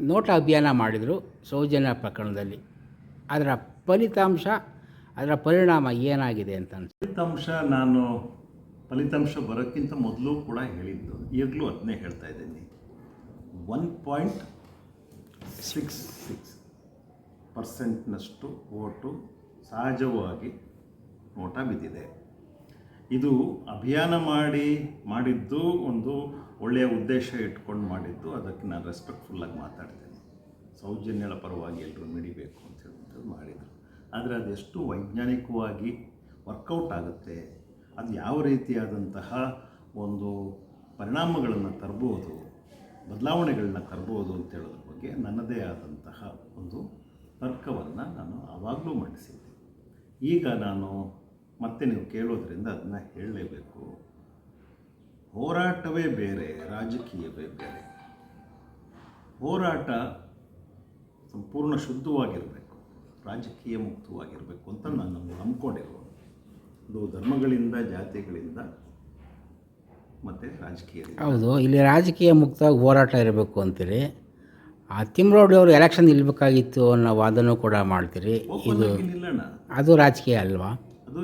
ನೋಟ ಅಭಿಯಾನ ಮಾಡಿದರು ಸೌಜನ್ಯ ಪ್ರಕರಣದಲ್ಲಿ. ಅದರ ಫಲಿತಾಂಶ, ಅದರ ಪರಿಣಾಮ ಏನಾಗಿದೆ ಅಂತ ಫಲಿತಾಂಶ, ನಾನು ಫಲಿತಾಂಶ ಬರೋಕ್ಕಿಂತ ಮೊದಲು ಕೂಡ ಹೇಳಿದ್ದು. ಈಗಲೂ ಅದನ್ನೇ ಹೇಳ್ತಾ ಇದ್ದೀನಿ. ಒನ್ ಪಾಯಿಂಟ್ ಸಿಕ್ಸ್ ಸಿಕ್ಸ್ ಪರ್ಸೆಂಟ್ನಷ್ಟು ಓಟು ಸಹಜವಾಗಿ ನೋಟ ಬಿದ್ದಿದೆ. ಇದು ಅಭಿಯಾನ ಮಾಡಿ, ಮಾಡಿದ್ದು ಒಂದು ಒಳ್ಳೆಯ ಉದ್ದೇಶ ಇಟ್ಕೊಂಡು ಮಾಡಿದ್ದು, ಅದಕ್ಕೆ ನಾನು ರೆಸ್ಪೆಕ್ಟ್ಫುಲ್ಲಾಗಿ ಮಾತಾಡ್ತೇನೆ. ಸೌಜನ್ಯಗಳ ಪರವಾಗಿ ಎಲ್ಲರೂ ನಡಿಬೇಕು ಅಂತ ಹೇಳುವಂಥದ್ದು ಮಾಡಿದರು. ಆದರೆ ಅದೆಷ್ಟು ವೈಜ್ಞಾನಿಕವಾಗಿ ವರ್ಕೌಟ್ ಆಗುತ್ತೆ, ಅದು ಯಾವ ರೀತಿಯಾದಂತಹ ಒಂದು ಪರಿಣಾಮಗಳನ್ನು ತರ್ಬೋದು, ಬದಲಾವಣೆಗಳನ್ನ ತರ್ಬೋದು ಅಂತ ಹೇಳೋದ್ರ ಬಗ್ಗೆ ನನ್ನದೇ ಆದಂತಹ ಒಂದು ತರ್ಕವನ್ನು ನಾನು ಆವಾಗಲೂ ಮಂಡಿಸಿದ್ದೆ. ಈಗ ನಾನು ಮತ್ತೆ ನೀವು ಕೇಳೋದ್ರಿಂದ ಅದನ್ನ ಹೇಳಲೇಬೇಕು. ಹೋರಾಟವೇ ಬೇರೆ ರಾಜಕೀಯವೇ ಬೇರೆ. ಹೋರಾಟ ಸಂಪೂರ್ಣ ಶುದ್ಧವಾಗಿರಬೇಕು ರಾಜಕೀಯ ಮುಕ್ತವಾಗಿರಬೇಕು ಅಂತ ನಾನು ನಂಬ್ಕೊಂಡಿರುವುದು ಅದು ಧರ್ಮಗಳಿಂದ ಜಾತಿಗಳಿಂದ ಮತ್ತು ರಾಜಕೀಯ ಹೌದು ಇಲ್ಲಿ ರಾಜಕೀಯ ಮುಕ್ತವಾಗಿ ಹೋರಾಟ ಇರಬೇಕು ಅಂತೀರಿ. ಆ ತಿಮ್ರೋಡಿ ಅವರು ಎಲೆಕ್ಷನ್ ನಿಲ್ಬೇಕಾಗಿತ್ತು ಅನ್ನೋ ವಾದನೂ ಕೂಡ ಮಾಡ್ತೀರಿ. ಇದು ಅದು ರಾಜಕೀಯ ಅಲ್ವಾ? ಅದು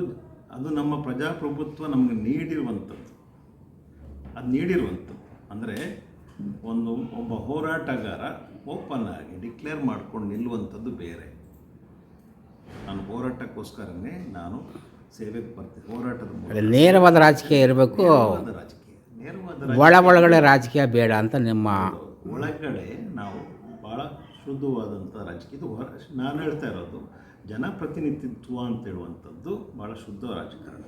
ಅದು ನಮ್ಮ ಪ್ರಜಾಪ್ರಭುತ್ವ ನಮಗೆ ನೀಡಿರುವಂಥದ್ದು. ಅದು ನೀಡಿರುವಂಥದ್ದು. ಅಂದರೆ ಒಂದು ಒಬ್ಬ ಹೋರಾಟಗಾರ ಓಪನ್ ಆಗಿ ಡಿಕ್ಲೇರ್ ಮಾಡ್ಕೊಂಡು ನಿಲ್ಲುವಂಥದ್ದು ಬೇರೆ. ನಾನು ಹೋರಾಟಕ್ಕೋಸ್ಕರನೇ ನಾನು ಸೇವೆಗೆ ಬರ್ತೀನಿ. ಹೋರಾಟದ ನೇರವಾದ ರಾಜಕೀಯ ಇರಬೇಕು. ರಾಜಕೀಯ. ನೇರವಾದ ಒಳ ಒಳಗಡೆ ರಾಜಕೀಯ ಬೇಡ ಅಂತ ನಿಮ್ಮ ಒಳಗಡೆ ನಾವು ಶುದ್ಧವಾದಂಥ ರಾಜಕೀಯ. ಇದು ಹೊರ ನಾನು ಹೇಳ್ತಾ ಇರೋದು, ಜನಪ್ರತಿನಿಧಿತ್ವ ಅಂತ ಹೇಳುವಂಥದ್ದು ಭಾಳ ಶುದ್ಧ ರಾಜಕಾರಣ.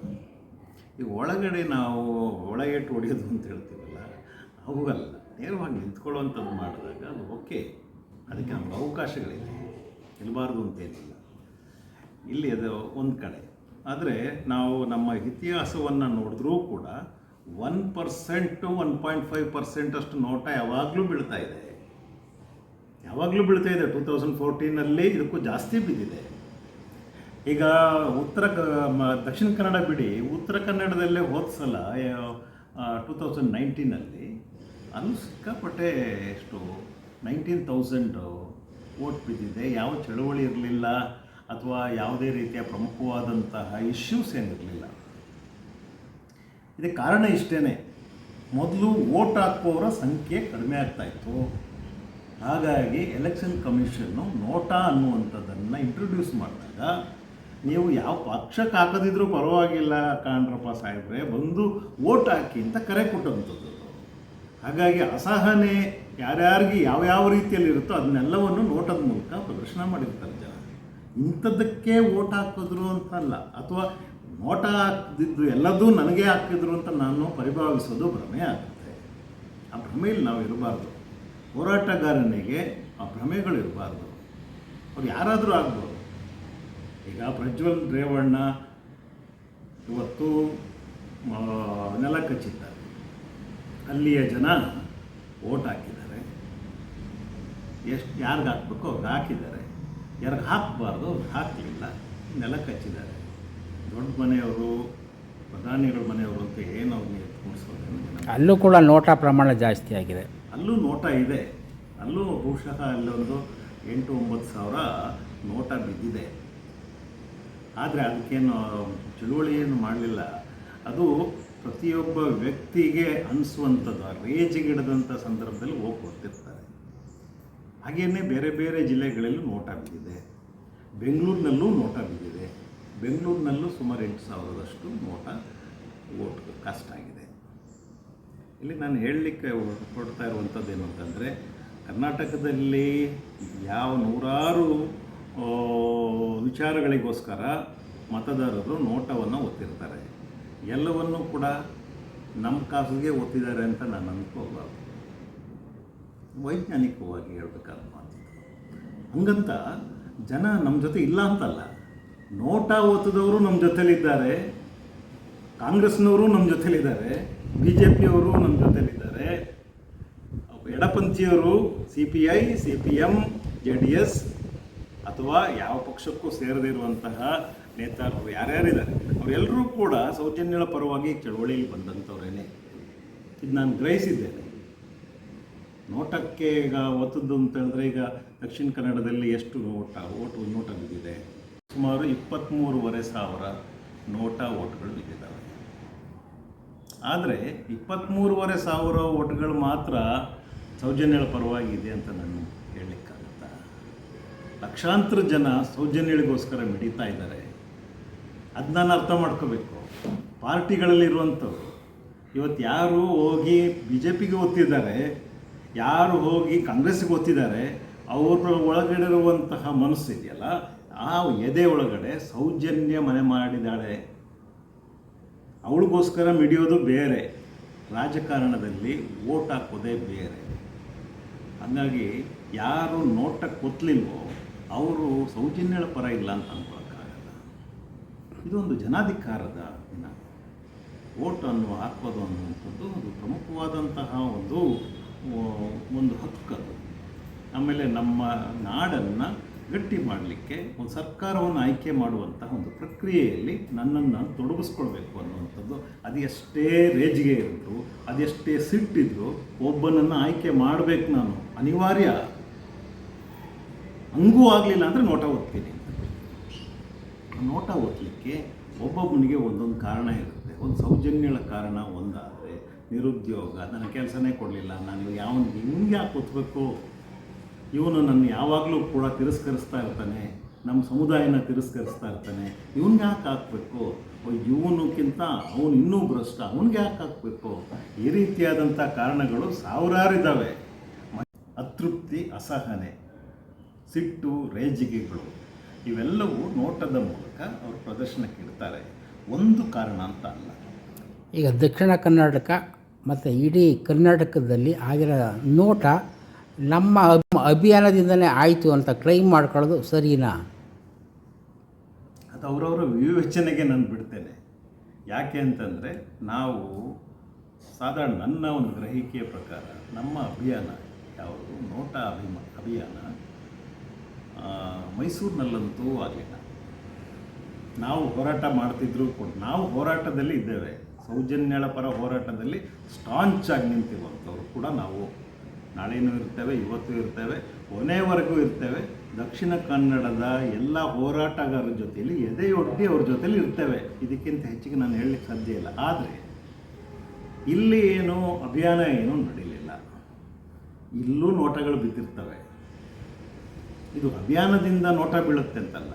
ಈ ಒಳಗಡೆ ನಾವು ಒಳಗೇಟು ಹೊಡೆಯೋದು ಅಂತ ಹೇಳ್ತೀವಲ್ಲ, ಅವುಗಲ್ಲ. ನೇರವಾಗಿ ನಿಂತ್ಕೊಳ್ಳುವಂಥದ್ದು ಮಾಡಿದಾಗ ಅದು ಓಕೆ. ಅದಕ್ಕೆ ನಮ್ಗೆ ಅವಕಾಶಗಳಿದೆ ಇರಬಾರ್ದು ಅಂತೇನಿಲ್ಲ ಇಲ್ಲಿ ಅದು ಒಂದು ಕಡೆ. ಆದರೆ ನಾವು ನಮ್ಮ ಇತಿಹಾಸವನ್ನು ನೋಡಿದ್ರೂ ಕೂಡ one percent one point five percent ಅಷ್ಟು ನೋಟ ಯಾವಾಗಲೂ ಬೀಳ್ತಾ ಇದೆ. ಯಾವಾಗಲೂ ಬೀಳ್ತಾ ಇದೆ. ಟೂ ತೌಸಂಡ್ ಫೋರ್ಟೀನಲ್ಲಿ ಇದಕ್ಕೂ ಜಾಸ್ತಿ ಬಿದ್ದಿದೆ. ಈಗ ಉತ್ತರ ಕ- ದಕ್ಷಿಣ ಕನ್ನಡ ಬಿಡಿ. ಉತ್ತರ ಕನ್ನಡದಲ್ಲೇ ಹೋದ ಸಲ ಟೂ ತೌಸಂಡ್ ನೈನ್ಟೀನಲ್ಲಿ ಅದು ಸಿಕ್ಕಾಪಟ್ಟೆ ಎಷ್ಟು ನೈನ್ಟೀನ್ ತೌಸಂಡು ಓಟ್ ಬಿದ್ದಿದೆ. ಯಾವ ಚಳುವಳಿ ಇರಲಿಲ್ಲ, ಅಥವಾ ಯಾವುದೇ ರೀತಿಯ ಪ್ರಮುಖವಾದಂತಹ ಇಶ್ಯೂಸ್ ಏನಿರಲಿಲ್ಲ. ಇದಕ್ಕೆ ಕಾರಣ ಇಷ್ಟೇ ಮೊದಲು ವೋಟ್ ಹಾಕುವವರ ಸಂಖ್ಯೆ ಕಡಿಮೆ ಆಗ್ತಾ ಇತ್ತು. ಹಾಗಾಗಿ ಎಲೆಕ್ಷನ್ ಕಮಿಷನ್ನು ನೋಟಾ ಅನ್ನುವಂಥದ್ದನ್ನು ಇಂಟ್ರೊಡ್ಯೂಸ್ ಮಾಡಿದಾಗ, ನೀವು ಯಾವ ಪಕ್ಷಕ್ಕೆ ಹಾಕದಿದ್ರೂ ಪರವಾಗಿಲ್ಲ ಕಾಣ್ರಪ್ಪ ಸಾಹೇಬ್ರೆ, ಬಂದು ಓಟ್ ಹಾಕಿ ಅಂತ ಕರೆ ಕೊಟ್ಟಂಥದ್ದು. ಹಾಗಾಗಿ ಅಸಹನೆ ಯಾರ್ಯಾರಿಗೆ ಯಾವ್ಯಾವ ರೀತಿಯಲ್ಲಿ ಇರುತ್ತೋ ಅದನ್ನೆಲ್ಲವನ್ನು ನೋಟದ ಮೂಲಕ ಪ್ರದರ್ಶನ ಮಾಡಿರ್ತಾರೆ ಜನ. ಇಂಥದ್ದಕ್ಕೆ ಓಟ್ ಹಾಕಿದ್ರು ಅಂತಲ್ಲ, ಅಥವಾ ನೋಟ ಹಾಕ್ದಿದ್ದು ಎಲ್ಲದೂ ನನಗೆ ಹಾಕಿದ್ರು ಅಂತ ನಾನು ಪರಿಭಾವಿಸೋದು ಭ್ರಮೆ ಆಗುತ್ತೆ. ಆ ಭ್ರಮೆಯಲ್ಲಿ ನಾವು ಇರಬಾರ್ದು ಹೋರಾಟಗಾರನಿಗೆ ಆ ಭ್ರಮೆಗಳು ಇರಬಾರ್ದು. ಅವ್ರು ಯಾರಾದರೂ ಆಗ್ಬೋದು. ಈಗ ಪ್ರಜ್ವಲ್ ರೇವಣ್ಣ ಇವತ್ತು ನೆಲ ಕಚ್ಚಿದ್ದಾರೆ. ಅಲ್ಲಿಯ ಜನ ಓಟ್ ಹಾಕಿದ್ದಾರೆ. ಎಷ್ಟು, ಯಾರಿಗೆ ಹಾಕ್ಬೇಕು ಅವ್ರಿಗೆ ಹಾಕಿದ್ದಾರೆ. ಯಾರಿಗೆ ಹಾಕಬಾರ್ದು ಅವ್ರಿಗೆ ಹಾಕಲಿಲ್ಲ. ನೆಲ ಕಚ್ಚಿದ್ದಾರೆ. ದೊಡ್ಡ ಮನೆಯವರು, ಪ್ರಧಾನಿಗಳ ಮನೆಯವರು ಅಂತ ಏನು ಅವ್ರನ್ನ ಎತ್ಕೊಂಡಿಸೋದೇನು ಜನ ಅಲ್ಲೂ ಕೂಡ ನೋಟ ಪ್ರಮಾಣ ಜಾಸ್ತಿ ಆಗಿದೆ. ಅಲ್ಲೂ ನೋಟ ಇದೆ. ಅಲ್ಲೂ ಬಹುಶಃ ಅಲ್ಲೊಂದು ಎಂಟು ಒಂಬತ್ತು ಸಾವಿರ ನೋಟ ಬಿದ್ದಿದೆ. ಆದರೆ ಅದಕ್ಕೇನು ಚಳುವಳಿ ಏನು ಮಾಡಲಿಲ್ಲ. ಅದು ಪ್ರತಿಯೊಬ್ಬ ವ್ಯಕ್ತಿಗೆ ಅನಿಸುವಂಥದ್ದು. ರೇಜಿಗಿಡದಂಥ ಸಂದರ್ಭದಲ್ಲಿ ಹೋಗಿ ಕೊಡ್ತಿರ್ತಾರೆ ಹಾಗೆಯೇ ಬೇರೆ ಬೇರೆ ಜಿಲ್ಲೆಗಳಲ್ಲೂ ನೋಟ ಬಿದ್ದಿದೆ. ಬೆಂಗಳೂರಿನಲ್ಲೂ ನೋಟ ಬಿದ್ದಿದೆ. ಬೆಂಗಳೂರಿನಲ್ಲೂ ಸುಮಾರು ಎಂಟು ಸಾವಿರದಷ್ಟು ನೋಟ ಓಟ್ ಕಷ್ಟ ಆಗಿದೆ. ಇಲ್ಲಿ ನಾನು ಹೇಳಲಿಕ್ಕೆ ಹೊರಡ್ತಾ ಇರುವಂಥದ್ದು ಏನು ಅಂತಂದರೆ, ಕರ್ನಾಟಕದಲ್ಲಿ ಯಾವ ನೂರಾರು ವಿಚಾರಗಳಿಗೋಸ್ಕರ ಮತದಾರರು ನೋಟವನ್ನು ಒತ್ತಿರ್ತಾರೆ. ಎಲ್ಲವನ್ನೂ ಕೂಡ ನಮ್ಮ ಕಾಸಿಗೆ ಒತ್ತಿದ್ದಾರೆ ಅಂತ ನಾನು ಅಂದ್ಕೋಬಾರ್ದು ವೈಜ್ಞಾನಿಕವಾಗಿ ಹೇಳಬೇಕಾದ ಮಾತು ಹಂಗಂತ ಜನ ನಮ್ಮ ಜೊತೆ ಇಲ್ಲ ಅಂತಲ್ಲ, ನೋಟ ಒತ್ತದವರು ನಮ್ಮ ಜೊತೆಲಿದ್ದಾರೆ, ಕಾಂಗ್ರೆಸ್ನವರು ನಮ್ಮ ಜೊತೆಲಿದ್ದಾರೆ ಬಿ ಜೆ ಪಿಯವರು ನಮ್ಮ ಜೊತೆಲಿದ್ದಾರೆ. ಎಡಪಂಥೀಯರು C P I C P M J D S ಅಥವಾ ಯಾವ ಪಕ್ಷಕ್ಕೂ ಸೇರದೇ ಇರುವಂತಹ ನೇತಾರರು ಯಾರ್ಯಾರಿದ್ದಾರೆ? ಅವರೆಲ್ಲರೂ ಕೂಡ ಸೌಜನ್ಯಗಳ ಪರವಾಗಿ ಚಳವಳಿಯಲ್ಲಿ ಬಂದಂಥವ್ರೇನೆ. ಇದು ನಾನು ಗ್ರಹಿಸಿದ್ದೇನೆ. ನೋಟಕ್ಕೆ ಈಗ ಒತ್ತದ್ದು ಅಂತ ಹೇಳಿದ್ರೆ ಈಗ ದಕ್ಷಿಣ ಕನ್ನಡದಲ್ಲಿ ಎಷ್ಟು ನೋಟ, ಓಟು ನೋಟ ಬಿದ್ದಿದೆ? ಸುಮಾರು ಇಪ್ಪತ್ತ್ಮೂರುವರೆ ಸಾವಿರ ನೋಟ, ಓಟ್ಗಳು ಬಿದ್ದಿದ್ದಾವೆ. ಆದರೆ ಇಪ್ಪತ್ತ್ಮೂರುವರೆ ಸಾವಿರ ಓಟ್ಗಳು ಮಾತ್ರ ಸೌಜನ್ಯಗಳ ಪರವಾಗಿದೆ ಅಂತ ನಾನು ಹೇಳಲಿಕ್ಕಾಗುತ್ತಾ? ಲಕ್ಷಾಂತರ ಜನ ಸೌಜನ್ಯಗಳಿಗೋಸ್ಕರ ಮಿಡಿತಾ ಇದ್ದಾರೆ. ಅದು ನಾನು ಅರ್ಥ ಮಾಡ್ಕೋಬೇಕು. ಪಾರ್ಟಿಗಳಲ್ಲಿರುವಂಥವ್ರು ಇವತ್ತು ಯಾರು ಹೋಗಿ ಬಿ ಜೆ ಪಿಗೆ ಒತ್ತಿದ್ದಾರೆ ಯಾರು ಹೋಗಿ ಕಾಂಗ್ರೆಸ್ಗೆ ಒತ್ತಿದ್ದಾರೆ ಅವರ ಒಳಗಡೆ ಇರುವಂತಹ ಮನಸ್ಸು ಇದೆಯಲ್ಲ, ಆ ಎದೆ ಒಳಗಡೆ ಸೌಜನ್ಯ ಮನೆ ಮಾಡಿದ್ದಾಳೆ ಅವಳಿಗೋಸ್ಕರ ಮಿಡಿಯೋದು ಬೇರೆ. ರಾಜಕಾರಣದಲ್ಲಿ ಓಟ್ ಹಾಕೋದೇ ಬೇರೆ. ಹಾಗಾಗಿ ಯಾರು ನೋಟಕ್ಕೆ ಕೊತ್ತಲಿಲ್ವೋ ಅವರು ಸೌಜನ್ಯಗಳ ಪರ ಇಲ್ಲ ಅಂತ ಅನ್ಕೊಳಕ್ಕಾಗಲ್ಲ ಇದೊಂದು ಜನಾಧಿಕಾರದ ದಿನ. ಓಟನ್ನು ಹಾಕೋದು ಅನ್ನುವಂಥದ್ದು ಒಂದು ಪ್ರಮುಖವಾದಂತಹ ಒಂದು ಒಂದು ಹಕ್ಕದು ಆಮೇಲೆ ನಮ್ಮ ನಾಡನ್ನು ಗಟ್ಟಿ ಮಾಡಲಿಕ್ಕೆ ಒಂದು ಸರ್ಕಾರವನ್ನು ಆಯ್ಕೆ ಮಾಡುವಂತಹ ಒಂದು ಪ್ರಕ್ರಿಯೆಯಲ್ಲಿ ನನ್ನನ್ನು ನಾನು ತೊಡಗಿಸ್ಕೊಳ್ಬೇಕು ಅನ್ನುವಂಥದ್ದು. ಅದು ಎಷ್ಟೇ ರೇಜಿಗೆ ಇದ್ರು ಅದೆಷ್ಟೇ ಸಿಟ್ಟಿದ್ರು ಒಬ್ಬನನ್ನು ಆಯ್ಕೆ ಮಾಡಬೇಕು ನಾನು. ಅನಿವಾರ್ಯ. ಹಂಗೂ ಆಗಲಿಲ್ಲ ಅಂದರೆ ನೋಟ ಓದ್ತೀನಿ ನೋಟ ಓದಲಿಕ್ಕೆ ಒಬ್ಬೊಬ್ಬನಿಗೆ ಒಂದೊಂದು ಕಾರಣ ಇರುತ್ತೆ. ಒಂದು ಸೌಜನ್ಯಗಳ ಕಾರಣ ಒಂದಾದರೆ ನಿರುದ್ಯೋಗ. ನನ್ನ ಕೆಲಸನೇ ಕೊಡಲಿಲ್ಲ. ನಾನು ಯಾವನಿಗೆ ಹಿಂಗೆ ಯಾಕೆ ಒತ್ತಬೇಕು ಇವನು ನನ್ನ ಯಾವಾಗಲೂ ಕೂಡ ತಿರಸ್ಕರಿಸ್ತಾ ಇರ್ತಾನೆ ನಮ್ಮ ಸಮುದಾಯನ ತಿರಸ್ಕರಿಸ್ತಾ ಇರ್ತಾನೆ. ಇವನ್ಗೆ ಯಾಕೆ ಹಾಕ್ಬೇಕು? ಇವನಕ್ಕಿಂತ ಅವನು ಇನ್ನೂ ಭ್ರಷ್ಟ. ಅವನಿಗೆ ಯಾಕೆ ಹಾಕಬೇಕು? ಈ ರೀತಿಯಾದಂಥ ಕಾರಣಗಳು ಸಾವಿರಾರಿದ್ದಾವೆ ಅತೃಪ್ತಿ, ಅಸಹನೆ, ಸಿಟ್ಟು, ರೇಜಿಗೆಗಳು, ಇವೆಲ್ಲವೂ ನೋಟದ ಮೂಲಕ ಅವರು ಪ್ರದರ್ಶನಕ್ಕೆ ಇಡ್ತಾರೆ. ಒಂದು ಕಾರಣ ಅಂತ ಅಲ್ಲ. ಈಗ ದಕ್ಷಿಣ ಕರ್ನಾಟಕ ಮತ್ತು ಇಡೀ ಕರ್ನಾಟಕದಲ್ಲಿ ಆಗಿರೋ ನೋಟ ನಮ್ಮ ಅಭಿ- ಅಭಿಯಾನದಿಂದಲೇ ಆಯಿತು ಅಂತ ಕ್ಲೈಮ್ ಮಾಡ್ಕೊಳ್ಳೋದು ಸರಿನಾ? ಅದು ಅವರವರ ವಿವೇಚನೆಗೆ ನಾನು ಬಿಡ್ತೇನೆ. ಯಾಕೆ ಅಂತಂದರೆ ನಾವು ಸಾಧಾರಣ ನನ್ನ ಒಂದು ಗ್ರಹಿಕೆಯ ಪ್ರಕಾರ ನಮ್ಮ ಅಭಿಯಾನ ಯಾವುದು? ನೋಟ ಅಭಿಮ, ಅಭಿಯಾನ ಮೈಸೂರಿನಲ್ಲಂತೂ ಆಗಲಿಲ್ಲ. ನಾವು ಹೋರಾಟ ಮಾಡ್ತಿದ್ರು ಕೂಡ, ನಾವು ಹೋರಾಟದಲ್ಲಿ ಇದ್ದೇವೆ. ಸೌಜನ್ಯಳ ಪರ ಹೋರಾಟದಲ್ಲಿ ಸ್ಟಾಂಚ್ ಆಗಿ ನಿಂತಿರುವಂಥವ್ರು ಕೂಡ ನಾವು. ನಾಳೆನೂ ಇರ್ತೇವೆ, ಇವತ್ತು ಇರ್ತೇವೆ, ಕೊನೆವರೆಗೂ ಇರ್ತೇವೆ. ದಕ್ಷಿಣ ಕನ್ನಡದ ಎಲ್ಲ ಹೋರಾಟಗಾರರ ಜೊತೆಯಲ್ಲಿ ಎದೆಯೊಡ್ಡಿ ಅವ್ರ ಜೊತೆಯಲ್ಲಿ ಇರ್ತೇವೆ. ಇದಕ್ಕಿಂತ ಹೆಚ್ಚಿಗೆ ನಾನು ಹೇಳಲಿಕ್ಕೆ ಸಾಧ್ಯ ಇಲ್ಲ. ಆದರೆ, ಇಲ್ಲಿ ಏನು ಅಭಿಯಾನ ಏನೂ ನಡೀಲಿಲ್ಲ. ಇಲ್ಲೂ ನೋಟಗಳು ಬಿದ್ದಿರ್ತವೆ. ಇದು ಅಭಿಯಾನದಿಂದ ನೋಟ ಬೀಳುತ್ತೆ ಅಂತಲ್ಲ.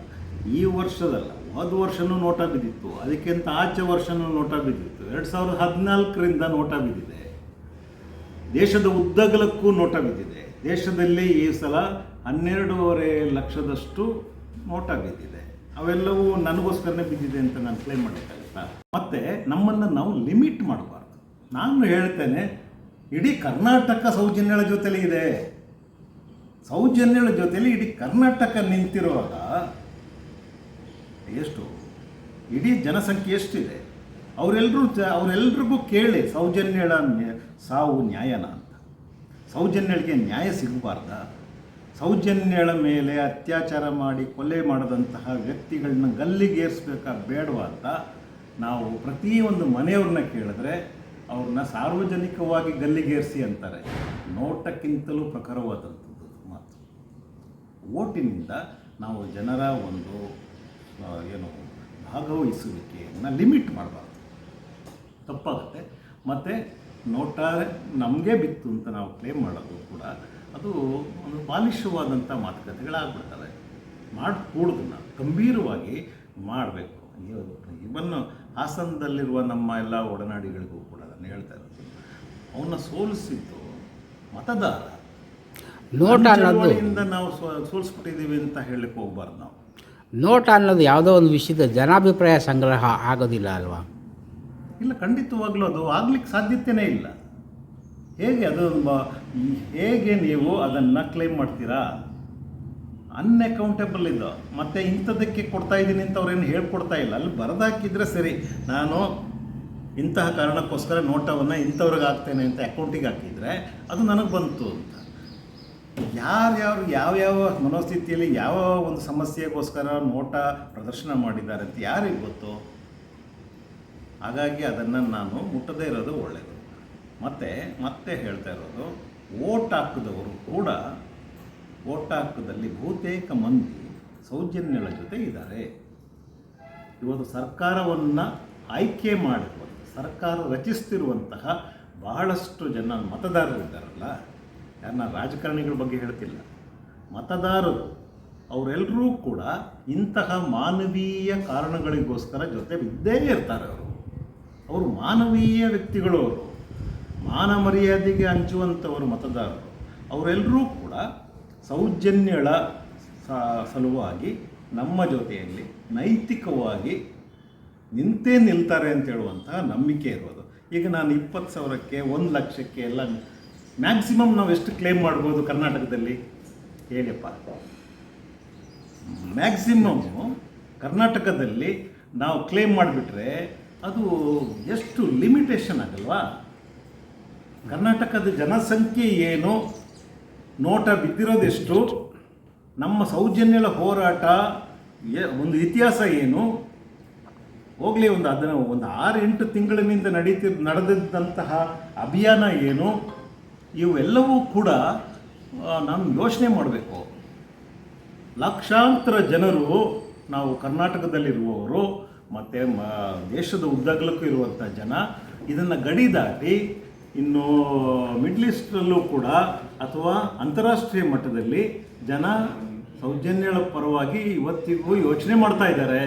ಈ ವರ್ಷದಲ್ಲ, ಹೋದ ವರ್ಷನೂ ನೋಟ ಬಿದ್ದಿತ್ತು. ಅದಕ್ಕಿಂತ ಆಚೆ ವರ್ಷನೂ ನೋಟ ಬಿದ್ದಿತ್ತು. ಎರಡು ಸಾವಿರದ ಹದಿನಾಲ್ಕರಿಂದ ನೋಟ ಬಿದ್ದಿದೆ. ದೇಶದ ಉದ್ದಗಲಕ್ಕೂ ನೋಟ ಬಿದ್ದಿದೆ. ದೇಶದಲ್ಲಿ ಈ ಸಲ ಹನ್ನೆರಡೂವರೆ ಲಕ್ಷದಷ್ಟು ನೋಟ ಬಿದ್ದಿದೆ. ಅವೆಲ್ಲವೂ ನನಗೋಸ್ಕರನೇ ಬಿದ್ದಿದೆ ಅಂತ ನಾನು ಕ್ಲೇಮ್ ಮಾಡೋಕ್ಕಾಗುತ್ತಾ? ಮತ್ತೆ ನಮ್ಮನ್ನು ನಾವು ಲಿಮಿಟ್ ಮಾಡಬಾರ್ದು. ನಾನು ಹೇಳ್ತೇನೆ, ಇಡೀ ಕರ್ನಾಟಕ ಸೌಜನ್ಯಗಳ ಜೊತೆಲಿ ಇದೆ. ಸೌಜನ್ಯಗಳ ಜೊತೆಲಿ ಇಡೀ ಕರ್ನಾಟಕ ನಿಂತಿರುವಾಗ ಎಷ್ಟು? ಇಡೀ ಜನಸಂಖ್ಯೆ ಎಷ್ಟಿದೆ? ಅವರೆಲ್ಲರೂ ಅವರೆಲ್ರಿಗೂ ಕೇಳಿ, ಸೌಜನ್ಯಳ ನ್ಯ- ಸಾವು ನ್ಯಾಯನ ಅಂತ. ಸೌಜನ್ಯಳಿಗೆ ನ್ಯಾಯ ಸಿಗಬಾರ್ದ. ಸೌಜನ್ಯಳ ಮೇಲೆ ಅತ್ಯಾಚಾರ ಮಾಡಿ ಕೊಲೆ ಮಾಡಿದಂತಹ ವ್ಯಕ್ತಿಗಳನ್ನ ಗಲ್ಲಿಗೇರಿಸ್ಬೇಕಾ ಬೇಡವಾ ಅಂತ ನಾವು ಪ್ರತಿಯೊಂದು ಮನೆಯವ್ರನ್ನ ಕೇಳಿದ್ರೆ ಅವ್ರನ್ನ ಸಾರ್ವಜನಿಕವಾಗಿ ಗಲ್ಲಿಗೇರಿಸಿ ಅಂತಾರೆ. ನೋಟಕ್ಕಿಂತಲೂ ಪ್ರಖರವಾದಂಥದ್ದು ಮಾತು ಓಟಿನಿಂದ ನಾವು ಜನರ ಒಂದು ಏನು, ಭಾಗವಹಿಸುವಿಕೆಯನ್ನು ಲಿಮಿಟ್ ಮಾಡಬಾರ್ದು. ತಪ್ಪಾಗುತ್ತೆ. ಮತ್ತು ನೋಟ ನಮಗೆ ಬಿತ್ತು ಅಂತ ನಾವು ಕ್ಲೇಮ್ ಮಾಡೋದು ಕೂಡ ಅದು ಒಂದು ಬಾಲಿಶವಾದಂಥ ಮಾತುಕತೆಗಳಾಗ್ಬಿಡ್ತವೆ. ಮಾಡಿಕೂಡ್ದನ್ನ ಗಂಭೀರವಾಗಿ ಮಾಡಬೇಕು. ಇವನ್ನು ಹಾಸನದಲ್ಲಿರುವ ನಮ್ಮ ಎಲ್ಲ ಒಡನಾಡಿಗಳಿಗೂ ಕೂಡ ನಾನು ಹೇಳ್ತಾ ಇರೋದು ಅವನ್ನ ಸೋಲಿಸಿದ್ದು ಮತದಾರ. ನೋಟ ಅನ್ನೋದರಿಂದ ನಾವು ಸೋ- ಸೋಲಿಸ್ಬಿಟ್ಟಿದ್ದೀವಿ ಅಂತ ಹೇಳಲಿಕ್ಕೆ ಹೋಗ್ಬಾರ್ದು ನಾವು. ನೋಟ ಅನ್ನೋದು ಯಾವುದೋ ಒಂದು ವಿಷಯದ ಜನಾಭಿಪ್ರಾಯ ಸಂಗ್ರಹ ಆಗೋದಿಲ್ಲ ಅಲ್ವಾ? ಇಲ್ಲ, ಖಂಡಿತವಾಗ್ಲೂ ಅದು ಆಗ್ಲಿಕ್ಕೆ ಸಾಧ್ಯತೆಯೇ ಇಲ್ಲ. ಹೇಗೆ ಅದು ಹೇಗೆ ನೀವು ಅದನ್ನು ಕ್ಲೈಮ್ ಮಾಡ್ತೀರಾ? ಅನ್ಅಕೌಂಟೇಬಲ್ ಇದು. ಮತ್ತೆ ಇಂಥದಕ್ಕೆ ಕೊಡ್ತಾ ಇದ್ದೀನಿ ಅಂತ ಅವ್ರೇನು ಹೇಳ್ಕೊಡ್ತಾ ಇಲ್ಲ. ಅಲ್ಲಿ ಬರೆದಾಕಿದ್ರೆ ಸರಿ, ನಾನು ಇಂತಹ ಕಾರಣಕ್ಕೋಸ್ಕರ ನೋಟವನ್ನು ಇಂಥವ್ರಿಗೆ ಹಾಕ್ತೇನೆ ಅಂತ ಅಕೌಂಟಿಗೆ ಹಾಕಿದರೆ ಅದು ನನಗೆ ಬಂತು ಅಂತ. ಯಾರ್ಯಾರು, ಯಾವ್ಯಾವ ಮನೋಸ್ಥಿತಿಯಲ್ಲಿ ಯಾವ ಒಂದು ಸಮಸ್ಯೆಗೋಸ್ಕರ ನೋಟ ಪ್ರದರ್ಶನ ಮಾಡಿದ್ದಾರೆ ಅಂತ ಯಾರಿಗೆ ಗೊತ್ತು? ಹಾಗಾಗಿ ಅದನ್ನು ನಾನು ಮುಟ್ಟದೇ ಇರೋದು ಒಳ್ಳೆಯದು ಮತ್ತು, ಮತ್ತೆ ಹೇಳ್ತಾ ಇರೋದು, ಓಟ್ ಹಾಕಿದವರು ಕೂಡ ಓಟ್ ಹಾಕದಲ್ಲಿ ಬಹುತೇಕ ಮಂದಿ ಸೌಜನ್ಯಗಳ ಜೊತೆ ಇದ್ದಾರೆ. ಇವತ್ತು ಸರ್ಕಾರವನ್ನು ಆಯ್ಕೆ ಮಾಡಿರುವಂಥ ಸರ್ಕಾರ ರಚಿಸ್ತಿರುವಂತಹ ಬಹಳಷ್ಟು ಜನ ಮತದಾರರಿದ್ದಾರಲ್ಲ ಯಾರನ್ನ ರಾಜಕಾರಣಿಗಳ ಬಗ್ಗೆ ಹೇಳ್ತಿಲ್ಲ. ಮತದಾರರು ಅವರೆಲ್ಲರೂ ಕೂಡ ಇಂತಹ ಮಾನವೀಯ ಕಾರಣಗಳಿಗೋಸ್ಕರ ಜೊತೆ ಇದ್ದೇ ಇರ್ತಾರೆ ಅವರು. ಅವರು ಮಾನವೀಯ ವ್ಯಕ್ತಿಗಳು ಅವರು. ಮಾನ ಮರ್ಯಾದೆಗೆ ಹಂಚುವಂಥವರು ಮತದಾರರು. ಅವರೆಲ್ಲರೂ ಕೂಡ ಸೌಜನ್ಯಗಳ ಸಲುವಾಗಿ ನಮ್ಮ ಜೊತೆಯಲ್ಲಿ ನೈತಿಕವಾಗಿ ನಿಂತೇ ನಿಲ್ತಾರೆ ಅಂತ ಹೇಳುವಂತಹ ನಂಬಿಕೆ ಇರೋದು. ಈಗ ನಾನು ಇಪ್ಪತ್ತು ಸಾವಿರಕ್ಕೆ ಒಂದು ಲಕ್ಷಕ್ಕೆ ಎಲ್ಲ ಮ್ಯಾಕ್ಸಿಮಮ್ ನಾವು ಎಷ್ಟು ಕ್ಲೇಮ್ ಮಾಡ್ಬೋದು ಕರ್ನಾಟಕದಲ್ಲಿ? ಹೇಳಿಯಪ್ಪ. ಮ್ಯಾಕ್ಸಿಮಮ್ಮು ಕರ್ನಾಟಕದಲ್ಲಿ ನಾವು ಕ್ಲೇಮ್ ಮಾಡಿಬಿಟ್ರೆ ಅದು ಎಷ್ಟು ಲಿಮಿಟೇಷನ್ ಆಗಲ್ವಾ? ಕರ್ನಾಟಕದ ಜನಸಂಖ್ಯೆ ಏನು? ನೋಟ ಬಿದ್ದಿರೋದೆಷ್ಟು ನಮ್ಮ ಸೌಜನ್ಯಗಳ ಹೋರಾಟ ಒಂದು ಇತಿಹಾಸ ಏನು? ಹೋಗಲಿ, ಒಂದು ಅದನ್ನು ಒಂದು ಆರು ಎಂಟು ತಿಂಗಳಿನಿಂದ ನಡೀತಿ, ನಡೆದಿದ್ದಂತಹ ಅಭಿಯಾನ ಏನು? ಇವೆಲ್ಲವೂ ಕೂಡ ನಾನು ಯೋಚನೆ ಮಾಡಬೇಕು. ಲಕ್ಷಾಂತರ ಜನರು ನಾವು ಕರ್ನಾಟಕದಲ್ಲಿರುವವರು ಮತ್ತು ಮ, ದೇಶದ ಉದ್ದಗಲಕ್ಕೂ ಇರುವಂಥ ಜನ ಇದನ್ನು ಗಡಿ ದಾಟಿ ಇನ್ನು ಮಿಡ್ಲ್ ಈಸ್ಟ್ನಲ್ಲೂ ಕೂಡ ಅಥವಾ ಅಂತಾರಾಷ್ಟ್ರೀಯ ಮಟ್ಟದಲ್ಲಿ ಜನ ಸೌಜನ್ಯಗಳ ಪರವಾಗಿ ಇವತ್ತಿಗೂ ಯೋಚನೆ ಮಾಡ್ತಾ ಇದ್ದಾರೆ.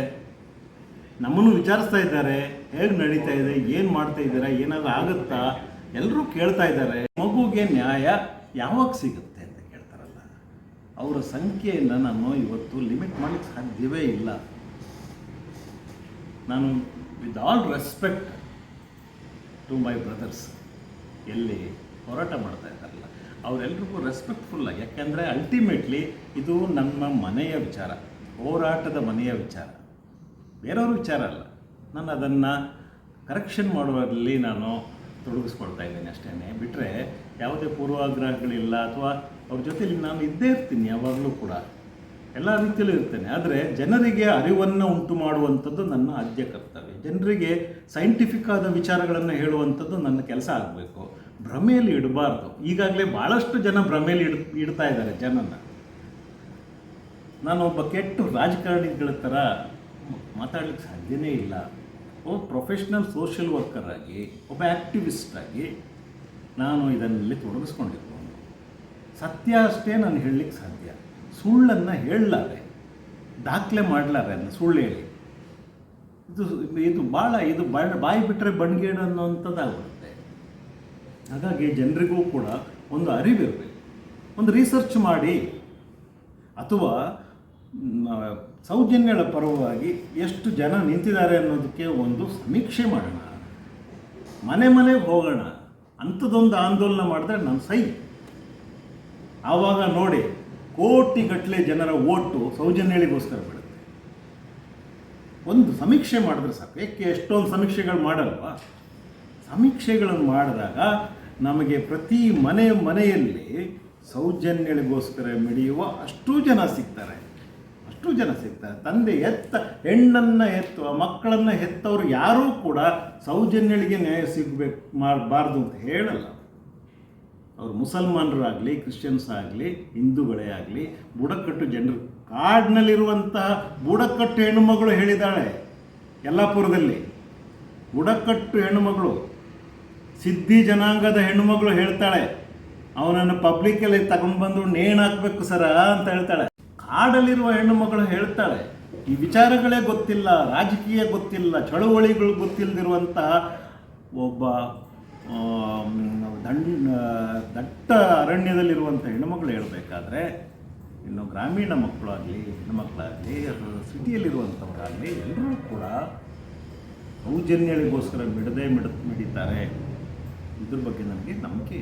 ನಮ್ಮನ್ನು ವಿಚಾರಿಸ್ತಾ ಇದ್ದಾರೆ. ಹೇಗೆ ನಡೀತಾ ಇದೆ? ಏನು ಮಾಡ್ತಾ ಇದ್ದೀರಾ? ಏನಾದರೂ ಆಗುತ್ತಾ? ಎಲ್ಲರೂ ಕೇಳ್ತಾ ಇದ್ದಾರೆ. ಮಗುಗೆ ನ್ಯಾಯ ಯಾವಾಗ ಸಿಗುತ್ತೆ ಅಂತ ಕೇಳ್ತಾರಲ್ಲ. ಅವರ ಸಂಖ್ಯೆಯನ್ನು ನಾನು ಇವತ್ತು ಲಿಮಿಟ್ ಮಾಡಲಿಕ್ಕೆ ಸಾಧ್ಯವೇ ಇಲ್ಲ. ನಾನು with all respect to my brothers ಎಲ್ಲಿ ಹೋರಾಟ ಮಾಡ್ತಾ ಇದ್ದಾರಲ್ಲ, ಅವರೆಲ್ರಿಗೂ ರೆಸ್ಪೆಕ್ಟ್ಫುಲ್ಲ ಯಾಕೆಂದರೆ ಅಲ್ಟಿಮೇಟ್ಲಿ ಇದು ನಮ್ಮ ಮನೆಯ ವಿಚಾರ, ಹೋರಾಟದ ಮನೆಯ ವಿಚಾರ. ಬೇರೆಯವ್ರ ವಿಚಾರ ಅಲ್ಲ. ನಾನು ಅದನ್ನು ಕರೆಕ್ಷನ್ ಮಾಡುವಲ್ಲಿ ನಾನು ತೊಡಗಿಸ್ಕೊಳ್ತಾ ಇದ್ದೇನೆ ಅಷ್ಟೇ ಬಿಟ್ಟರೆ ಯಾವುದೇ ಪೂರ್ವಾಗ್ರಹಗಳಿಲ್ಲ, ಅಥವಾ ಅವ್ರ ಜೊತೆಲಿ ನಾನು ಇದ್ದೇ ಇರ್ತೀನಿ, ಯಾವಾಗಲೂ ಕೂಡ. ಎಲ್ಲ ರೀತಿಯಲ್ಲೂ ಇರ್ತೇನೆ. ಆದರೆ ಜನರಿಗೆ ಅರಿವನ್ನು ಉಂಟು ಮಾಡುವಂಥದ್ದು ನನ್ನ ಆದ್ಯ ಕರ್ತವ್ಯ. ಜನರಿಗೆ ಸೈಂಟಿಫಿಕ್ ಆದ ವಿಚಾರಗಳನ್ನು ಹೇಳುವಂಥದ್ದು ನನ್ನ ಕೆಲಸ ಆಗಬೇಕು. ಭ್ರಮೆಯಲ್ಲಿ ಇಡಬಾರ್ದು. ಈಗಾಗಲೇ ಭಾಳಷ್ಟು ಜನ ಭ್ರಮೆಯಲ್ಲಿ ಇಡ್, ಇಡ್ತಾ ಇದ್ದಾರೆ ಜನನ ನಾನು ಒಬ್ಬ ಕೆಟ್ಟು ರಾಜಕಾರಣಿಗಳ ಥರ ಮಾತಾಡಲಿಕ್ಕೆ ಸಾಧ್ಯನೇ ಇಲ್ಲ. ಒಬ್ಬ ಪ್ರೊಫೆಷ್ನಲ್ ಸೋಷಿಯಲ್ ವರ್ಕರ್ ಆಗಿ, ಒಬ್ಬ ಆ್ಯಕ್ಟಿವಿಸ್ಟ್ ಆಗಿ ನಾನು ಇದನ್ನಲ್ಲಿ ತೊಡಗಿಸ್ಕೊಂಡಿರ್ಬೋದು ಸತ್ಯ ಅಷ್ಟೇ ನಾನು ಹೇಳಲಿಕ್ಕೆ ಸಾಧ್ಯ. ಸುಳ್ಳನ್ನು ಹೇಳಲಾರೆ, ದಾಖಲೆ ಮಾಡಲಾರೆ ಅದನ್ನು ಸುಳ್ಳು ಹೇಳಿ. ಇದು ಇದು ಭಾಳ ಇದು ಬ ಬಾಯಿ ಬಿಟ್ಟರೆ ಬಣ್ಗೇಡು ಅನ್ನೋಂಥದ್ದಾಗುತ್ತೆ. ಹಾಗಾಗಿ ಜನರಿಗೂ ಕೂಡ ಒಂದು ಅರಿವಿರಬೇಕು. ಒಂದು ರಿಸರ್ಚ್ ಮಾಡಿ, ಅಥವಾ ಸೌಜನ್ಯಗಳ ಪರವಾಗಿ ಎಷ್ಟು ಜನ ನಿಂತಿದ್ದಾರೆ ಅನ್ನೋದಕ್ಕೆ ಒಂದು ಸಮೀಕ್ಷೆ ಮಾಡೋಣ. ಮನೆ ಮನೆಗೆ ಹೋಗೋಣ. ಅಂಥದ್ದೊಂದು ಆಂದೋಲನ ಮಾಡಿದ್ರೆ ನಾನು ಸೈ. ಆವಾಗ ನೋಡಿ ಕೋಟಿಗಟ್ಟಲೆ ಜನರ ಓಟು ಸೌಜನ್ಯಗಳಿಗೋಸ್ಕರ ಬಿಡುತ್ತೆ ಒಂದು ಸಮೀಕ್ಷೆ ಮಾಡಿದ್ರೆ ಸಾಕು. ಏಕೆ ಎಷ್ಟೊಂದು ಸಮೀಕ್ಷೆಗಳು ಮಾಡಲ್ವಾ? ಸಮೀಕ್ಷೆಗಳನ್ನು ಮಾಡಿದಾಗ ನಮಗೆ ಪ್ರತಿ ಮನೆ ಮನೆಯಲ್ಲಿ ಸೌಜನ್ಯಗಳಿಗೋಸ್ಕರ ಮಿಡಿಯುವ ಅಷ್ಟು ಜನ ಸಿಗ್ತಾರೆ. ಅಷ್ಟು ಜನ ಸಿಗ್ತಾರೆ. ತಂದೆ ಎತ್ತ, ಹೆಣ್ಣನ್ನು ಎತ್ತುವ, ಮಕ್ಕಳನ್ನು ಹೆತ್ತವರು ಯಾರೂ ಕೂಡ ಸೌಜನ್ಯಗಳಿಗೆ ನ್ಯಾಯ ಸಿಗಬೇಕು ಮಾಡಬಾರ್ದು ಅಂತ ಹೇಳಲ್ಲ. ಅವರು ಮುಸಲ್ಮಾನರಾಗಲಿ, ಕ್ರಿಶ್ಚಿಯನ್ಸ್ ಆಗಲಿ, ಹಿಂದೂಗಳೇ ಆಗಲಿ, ಬುಡಕಟ್ಟು ಜನರು ಕಾಡಿನಲ್ಲಿರುವಂತಹ ಬುಡಕಟ್ಟು ಹೆಣ್ಣುಮಗಳು ಹೇಳಿದ್ದಾಳೆ ಯಲ್ಲಾಪುರದಲ್ಲಿ. ಬುಡಕಟ್ಟು ಹೆಣ್ಣುಮಗಳು, ಸಿದ್ಧಿ ಜನಾಂಗದ ಹೆಣ್ಣುಮಗಳು ಹೇಳ್ತಾಳೆ, ಅವನನ್ನು ಪಬ್ಲಿಕ್ಕಲ್ಲಿ ತಗೊಂಡ್ಬಂದು ನೇಣು ಹಾಕ್ಬೇಕು ಸರ ಅಂತ ಹೇಳ್ತಾಳೆ. ಕಾಡಲ್ಲಿರುವ ಹೆಣ್ಣುಮಗಳು ಹೇಳ್ತಾಳೆ, ಈ ವಿಚಾರಗಳೇ ಗೊತ್ತಿಲ್ಲ, ರಾಜಕೀಯ ಗೊತ್ತಿಲ್ಲ, ಚಳುವಳಿಗಳು ಗೊತ್ತಿಲ್ಲದಿರುವಂತಹ ಒಬ್ಬ ದಂಡ ದಟ್ಟ ಅರಣ್ಯದಲ್ಲಿರುವಂಥ ಹೆಣ್ಣುಮಕ್ಳು ಹೇಳಬೇಕಾದ್ರೆ, ಇನ್ನು ಗ್ರಾಮೀಣ ಮಕ್ಕಳಾಗಲಿ ಹೆಣ್ಣುಮಕ್ಕಳಾಗಲಿ ಸಿಟಿಯಲ್ಲಿರುವಂಥವರಾಗಲಿ, ಎಲ್ಲರೂ ಕೂಡ ಸೌಜನ್ಯಗಳಿಗೋಸ್ಕರ ಮಿಡದೆ ಮಿಡ, ಮಿಡಿತಾರೆ. ಇದ್ರ ಬಗ್ಗೆ ನನಗೆ ನಂಬಿಕೆ